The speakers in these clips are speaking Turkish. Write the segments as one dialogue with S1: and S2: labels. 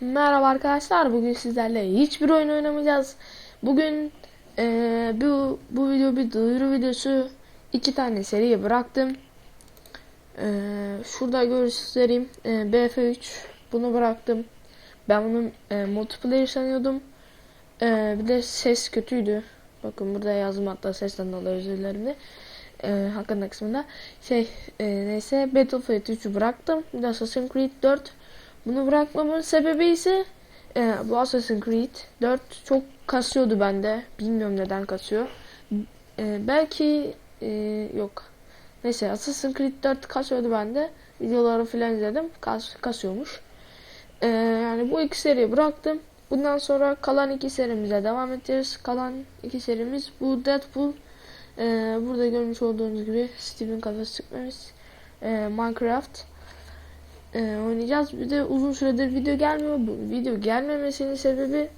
S1: Merhaba arkadaşlar. Bugün sizlerle hiçbir oyun oynamayacağız. Bugün eee, bu bu video bir duyuru videosu. iki tane seriye bıraktım. Eee, şurada göstereyim. Eee, BF3 bunu bıraktım. Ben bunun eee, multiplayer sanıyordum. Eee, bir de ses kötüydü. Bakın burada yazdım hatta sesten dolayı özür dilerim de. Eee hakkında kısmında. Şey eee, neyse Battlefield 3'ü bıraktım. Bir de Assassin's Creed 4 bunu bırakmamın sebebi ise e, bu Assassin's Creed 4 çok kasıyordu bende. Bilmiyorum neden kasıyor. E, belki e, yok. Neyse Assassin's Creed 4 kasıyordu bende. Videoları filan izledim. Kas, kasıyormuş. E, yani bu iki seriyi bıraktım. Bundan sonra kalan iki serimize devam edeceğiz. Kalan iki serimiz bu Deadpool. E, burada görmüş olduğunuz gibi Steven kafası çıkmamış. E, Minecraft e, oynayacağız. Bir de uzun süredir video gelmiyor. Bu video gelmemesinin sebebi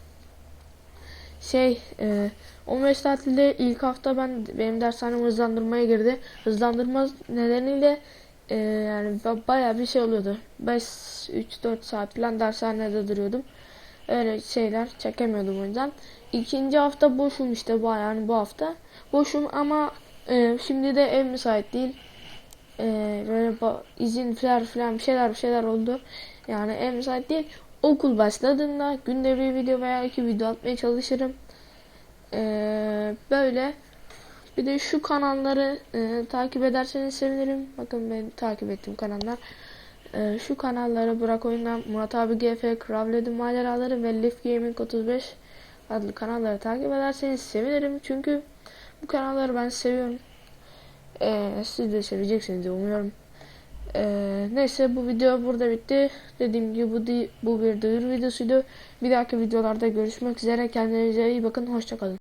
S1: şey e, 15 tatilde ilk hafta ben benim dershanem hızlandırmaya girdi. Hızlandırma nedeniyle e, yani ba- bayağı bir şey oluyordu. 5 3 4 saat falan dershanede duruyordum. Öyle şeyler çekemiyordum o yüzden. İkinci hafta boşum işte bu yani bu hafta. Boşum ama e, şimdi de ev müsait değil. Ee, böyle ba- izin falan bir şeyler bir şeyler oldu. Yani en müsait değil. Okul başladığında günde bir video veya iki video atmaya çalışırım. Ee, böyle. Bir de şu kanalları e, takip ederseniz sevinirim. Bakın ben takip ettiğim kanallar. Ee, şu kanalları Burak Oyundan, Murat abi GF, Kravledi Maceraları ve Leaf Gaming 35 adlı kanalları takip ederseniz sevinirim. Çünkü bu kanalları ben seviyorum. Ee, siz de seveceksiniz umuyorum. Ee, neyse bu video burada bitti. Dediğim gibi bu, bu bir duyuru videosuydu. Bir dahaki videolarda görüşmek üzere. Kendinize iyi bakın. Hoşçakalın.